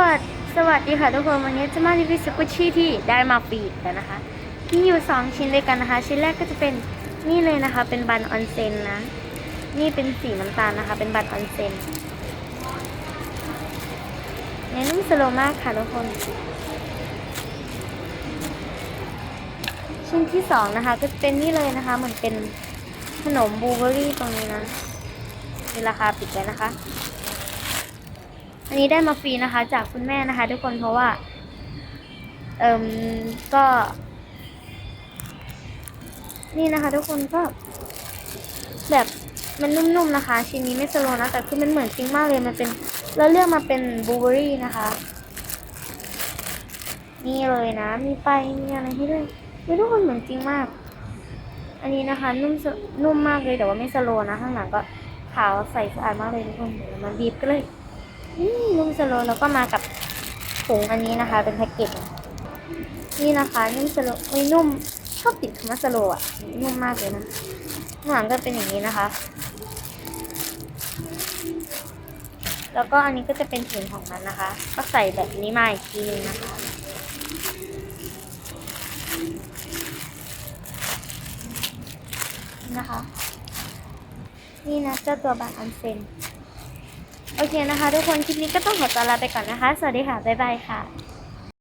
วัสดีสวัสดีค่ะทุกคน วันนี้จะมารีวิวสกุชชี่ที่ได้มาฟรีกันนะคะ มีอยู่ 2 ชิ้นด้วยกันนะคะ ชิ้นแรกก็จะเป็นนี่เลยนะคะ เป็นบันออนเซนนะ นี่เป็นสีน้ำตาลนะคะ เป็นบันออนเซนเน้นนุ่มสโลมากค่ะทุกคน ชิ้นที่สองนะคะ ก็จะเป็นนี่เลยนะคะ เหมือนเป็นขนมบลูเบอรี่ตรงนี้นะมีราคาปิดไว้นะคะ อันนี้ได้มาฟรีนะคะ จากคุณแม่นะคะ ทุกคนเพราะว่า เอ่มก็ นี่นะคะ ทุกคนก็ แบบมันนุ่มๆนะคะ ชิ้นนี้ไม่สโลว์นะ แต่คือมันเหมือนจริงมากเลยมันเป็นเราเลือกมาเป็นบลูเบอรี่นะคะ นี่เลยนะ มีไปมีอะไรให้ด้วยไม่ทุกคนเหมือนจริงมาก อันนี้นะคะ นุ่มนุ่มมากเลยแต่ว่าไม่สโลว์นะ ข้างหลังก็ขาวใสสะอาดมากเลยทุกคนเดี๋ยวมาบีบกันเลย นุ่มสโลแล้วก็มากับถุงอันนี้นะคะ เป็นแพ็กเกจนี่นะคะนุ่มสโลว์ไม่นุ่มชอบติดคำว่าสโลอะนุ่มมากเลยนะข้างหลังก็เป็นอย่างนี้นะคะ แล้วก็อันนี้ก็จะเป็นถุงของมันนะคะ ก็ใส่แบบนี้มาอีกทีนึงนะคะ นะคะ นี่นะเจ้าตัวบานอันเซน โอเคนะคะ ทุกคนคลิปนี้ก็ต้องขอตัวลาไปก่อนนะคะ สวัสดีค่ะ บ๊ายบายค่ะ